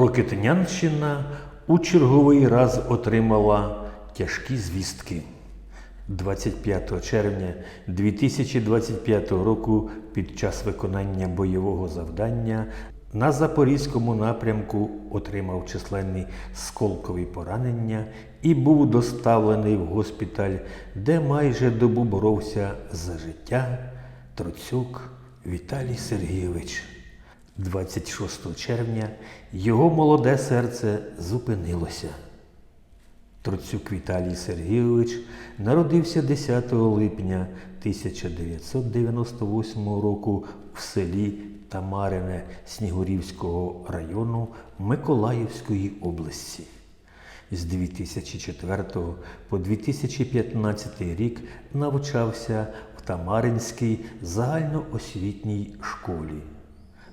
Рокетнянщина у черговий раз отримала тяжкі звістки. 25 червня 2025 року під час виконання бойового завдання на Запорізькому напрямку отримав численні сколкові поранення і був доставлений в госпіталь, де майже добу боровся за життя Троцюк Віталій Сергійович. 26 червня його молоде серце зупинилося. Троцюк Віталій Сергійович народився 10 липня 1998 року в селі Тамарине Снігурівського району Миколаївської області. З 2004 по 2015 рік навчався в Тамаринській загальноосвітній школі.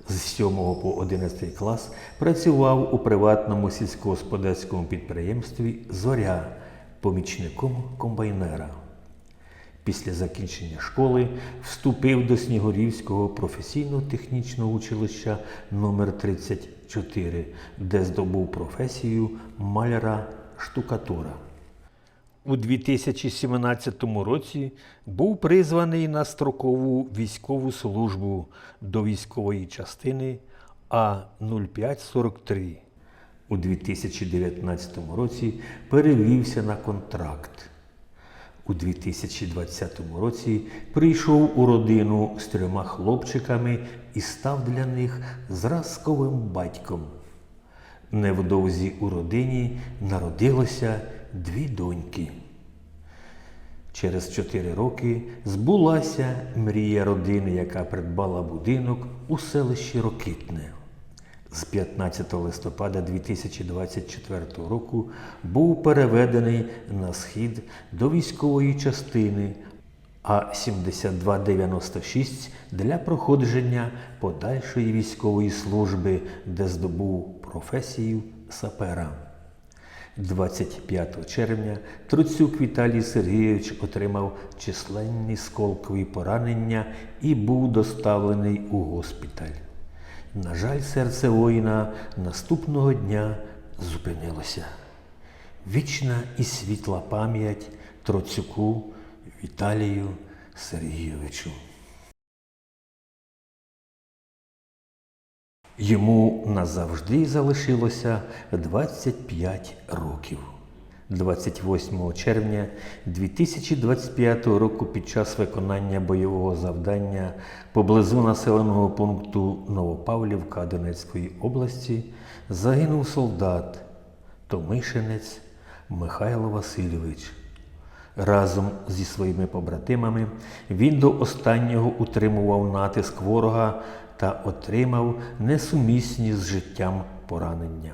З 7 по 11 клас працював у приватному сільськогосподарському підприємстві Зоря помічником комбайнера. Після закінчення школи вступив до Снігурівського професійно-технічного училища номер 34 де здобув професію маляра-штукатура. У 2017 році був призваний на строкову військову службу до військової частини А0543. У 2019 році перевівся на контракт. У 2020 році прийшов у родину з трьома хлопчиками і став для них зразковим батьком. Невдовзі у родині народилося дві доньки. Через чотири роки збулася мрія родини, яка придбала будинок у селищі Рокитне. З 15 листопада 2024 року був переведений на схід до військової частини А-7296 для проходження подальшої військової служби, де здобув професію сапера. 25 червня Троцюк Віталій Сергійович отримав численні сколкові поранення і був доставлений у госпіталь. На жаль, серце воїна наступного дня зупинилося. Вічна і світла пам'ять Троцюку Віталію Сергійовичу. Йому назавжди залишилося 25 років. 28 червня 2025 року під час виконання бойового завдання поблизу населеного пункту Новопавлівка Донецької області загинув солдат Томишинець Михайло Васильович. Разом зі своїми побратимами він до останнього утримував натиск ворога та отримав несумісні з життям поранення.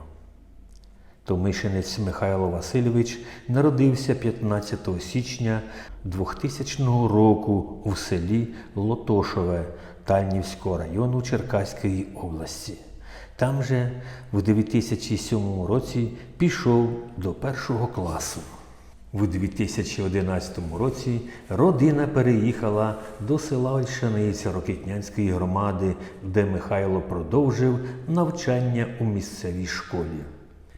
Томишинець Михайло Васильович народився 15 січня 2000 року у селі Лотошове Тальнівського району Черкаської області. Там же в 2007 році пішов до першого класу. У 2011 році родина переїхала до села Ольшаниця Рокитнянської громади, де Михайло продовжив навчання у місцевій школі.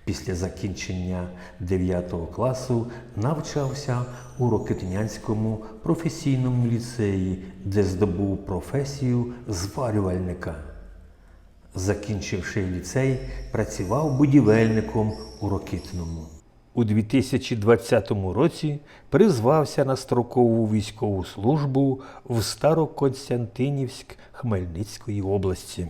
Після закінчення 9 класу навчався у Рокитнянському професійному ліцеї, де здобув професію зварювальника. Закінчивши ліцей, працював будівельником у Рокитному. У 2020 році призвався на строкову військову службу в Староконстантинівськ Хмельницької області.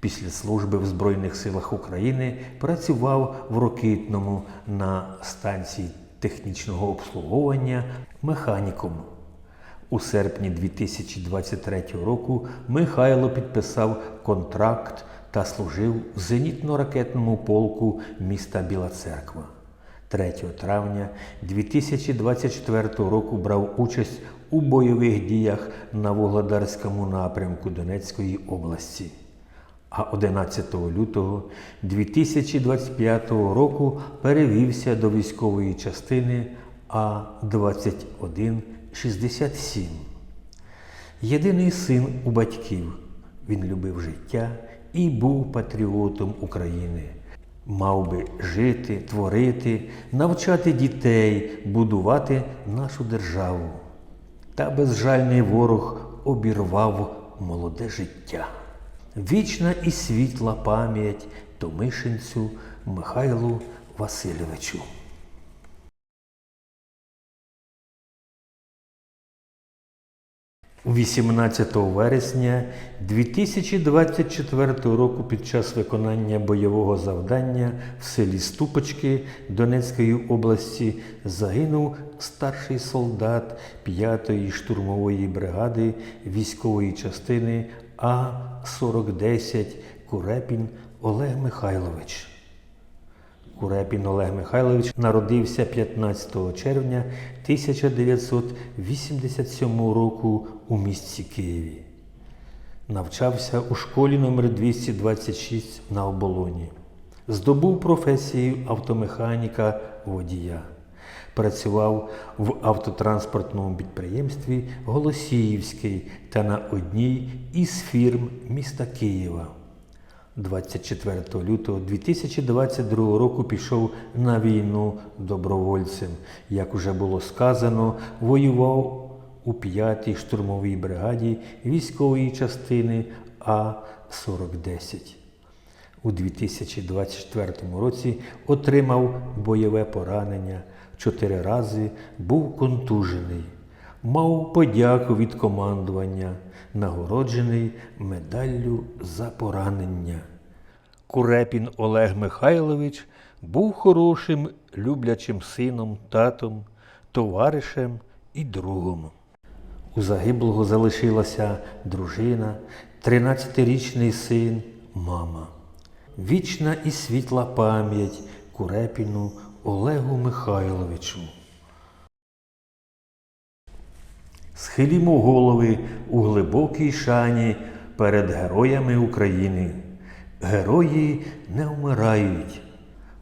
Після служби в Збройних силах України працював в Рокитному на станції технічного обслуговування механіком. У серпні 2023 року Михайло підписав контракт та служив в зенітно-ракетному полку міста Біла Церква. 3 травня 2024 року брав участь у бойових діях на Вугледарському напрямку Донецької області. А 11 лютого 2025 року перевівся до військової частини А-2167. Єдиний син у батьків. Він любив життя і був патріотом України. Мав би жити, творити, навчати дітей, будувати нашу державу. Та безжальний ворог обірвав молоде життя. Вічна і світла пам'ять Томишинцю Михайлу Васильовичу. 18 вересня 2024 року під час виконання бойового завдання в селі Ступочки Донецької області загинув старший солдат 5-ї штурмової бригади військової частини А-4010 Курепін Олег Михайлович. Курепін Олег Михайлович народився 15 червня 1987 року у місті Києві. Навчався у школі номер 226 на оболоні. Здобув професію автомеханіка водія. Працював в автотранспортному підприємстві Голосіївський та на одній із фірм міста Києва. 24 лютого 2022 року пішов на війну добровольцем. Як уже було сказано, воював у 5-й штурмовій бригаді військової частини А-4010. У 2024 році отримав бойове поранення, чотири рази був контужений, мав подяку від командування, нагороджений медаллю за поранення. Курепін Олег Михайлович був хорошим, люблячим сином, татом, товаришем і другом. У загиблого залишилася дружина, 13-річний син, мама. Вічна і світла пам'ять Курепіну Олегу Михайловичу. Схилімо голови у глибокій шані перед героями України. Герої не вмирають,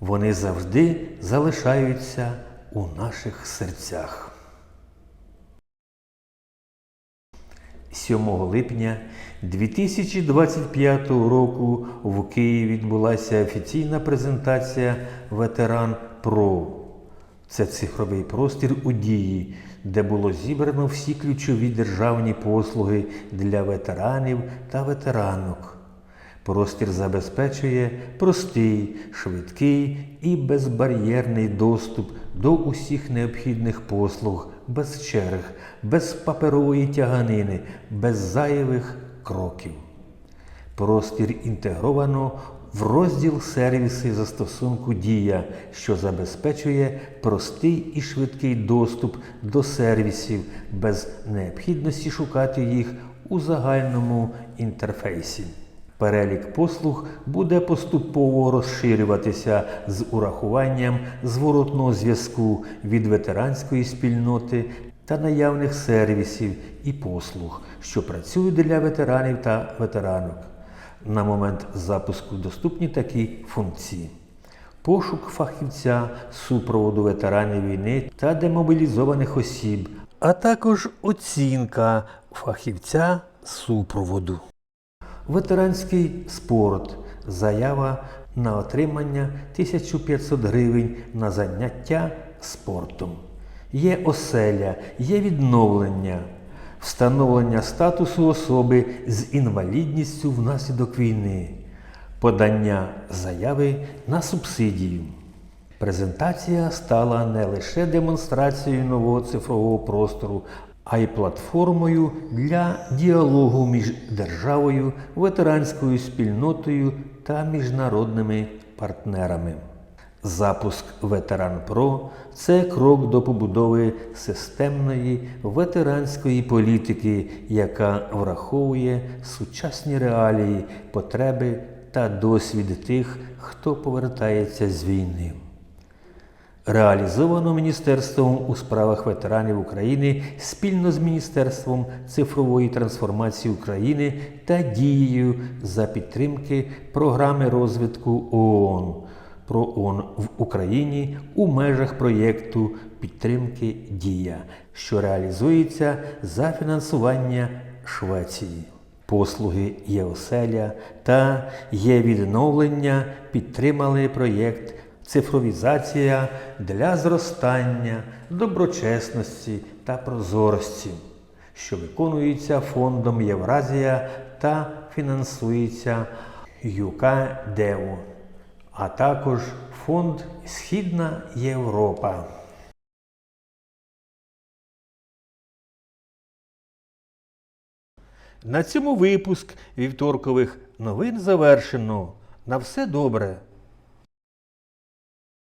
вони завжди залишаються у наших серцях. 7 липня 2025 року в Києві відбулася офіційна презентація Ветеран Про. Це цифровий простір у дії, де було зібрано всі ключові державні послуги для ветеранів та ветеранок. Простір забезпечує простий, швидкий і безбар'єрний доступ до усіх необхідних послуг без черг, без паперової тяганини, без зайвих кроків. Простір інтегровано в розділ сервіси застосунку Дія, що забезпечує простий і швидкий доступ до сервісів без необхідності шукати їх у загальному інтерфейсі. Перелік послуг буде поступово розширюватися з урахуванням зворотного зв'язку від ветеранської спільноти та наявних сервісів і послуг, що працюють для ветеранів та ветеранок. На момент запуску доступні такі функції. Пошук фахівця супроводу ветеранів війни та демобілізованих осіб, а також оцінка фахівця супроводу. Ветеранський спорт. Заява на отримання 1500 гривень на заняття спортом. Є оселя, є відновлення, встановлення статусу особи з інвалідністю внаслідок війни, подання заяви на субсидію. Презентація стала не лише демонстрацією нового цифрового простору, а й платформою для діалогу між державою, ветеранською спільнотою та міжнародними партнерами. Запуск Ветеран Про це крок до побудови системної ветеранської політики, яка враховує сучасні реалії, потреби та досвід тих, хто повертається з війни. Реалізовано Міністерством у справах ветеранів України спільно з Міністерством цифрової трансформації України та дією за підтримки програми розвитку ООН про ООН в Україні у межах проєкту підтримки Дія, що реалізується за фінансування Швеції. послуги ЄОселя та є відновлення підтримали проєкт Цифровізація для зростання, доброчесності та прозорості, що виконується фондом Євразія та фінансується ЮКДЕУ, а також фонд Східна Європа. На цьому випуск вівторкових новин завершено. На все добре.